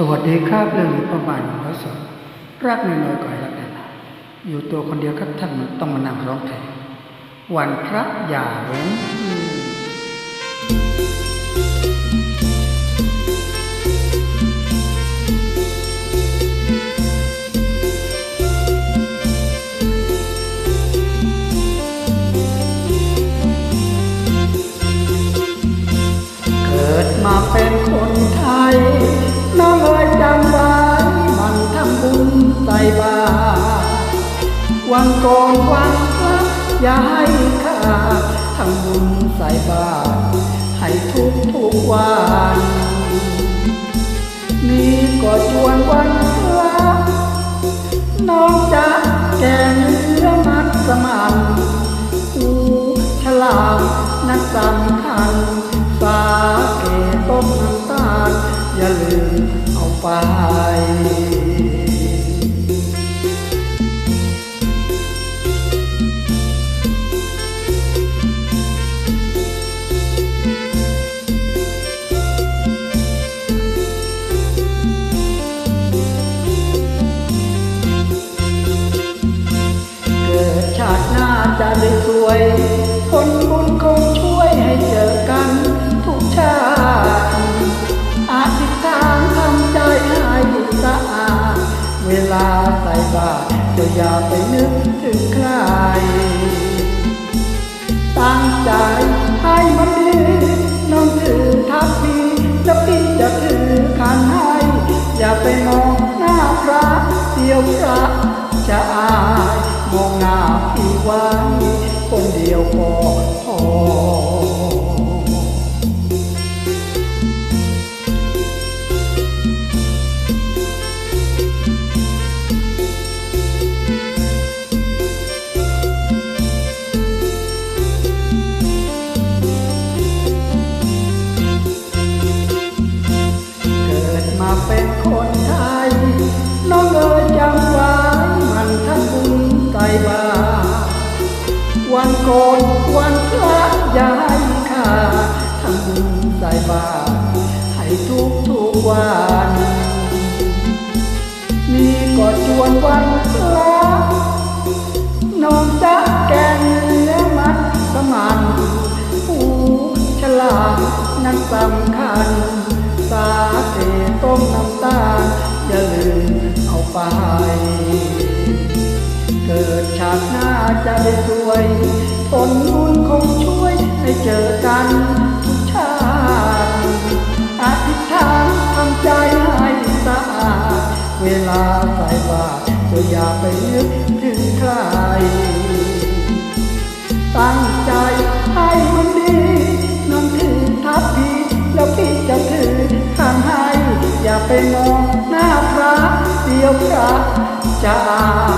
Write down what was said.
สวัสดีครับเรื่องนี้ประบาทหนึ่งร้อยสองรักน้อยๆก่อยรักนานอยู่ตัวคนเดียวครับท่านต้องมานั่งร้องเพลงวันพระอย่าเว้น บาตรวันก่อนวันพระอย่าให้ขาทำบุญใส่บาตรให้ทุกทุกวันนี่ก็ชวนวันพระน้องจะแกงเนื้อมัดสมันหูฉลามนั้นสำคัญสาเกต้มน้ำตาลอย่าลืมเอาไป ติหน้าจะได้สวย คนบุญคงช่วยให้เจอกันทุกชาติอาธิษฐานทำใจให้สะอาด เวลาใส่บาตรจะอย่าไปนึกถึงใคร ตั้งใจให้มันดีน้องถือทัพพีจะพี่จะถือขันให้ อย่าไปมองหน้าพระเดียวพระจะอาย มองหน้าพี่ไว้คนเดียวพอพอ วันโกนวันพระอย่าให้าทำบุญใส่บาตรให้ทุกทุกวันนี่ก็ชวนวันพระน้องจะแกงเนื้อมัดสมันหูฉลาดนั้นสำคัญ สาเกต้มน้ำตาลอย่าลืมเอาไปเกิด ติหน้าจะได้สวยผลบุญคงช่วยให้เจอกันทุกชาติอธิษฐานทำใจให้สะอาดเวลาใส่บาตรจะอย่าไปนึกถึงใคร ตั้งใจให้มันดีน้องถือทัพพีแล้วพี่จะถือข้างให้ อย่าไปมองหน้าพระเดียวพระจะอา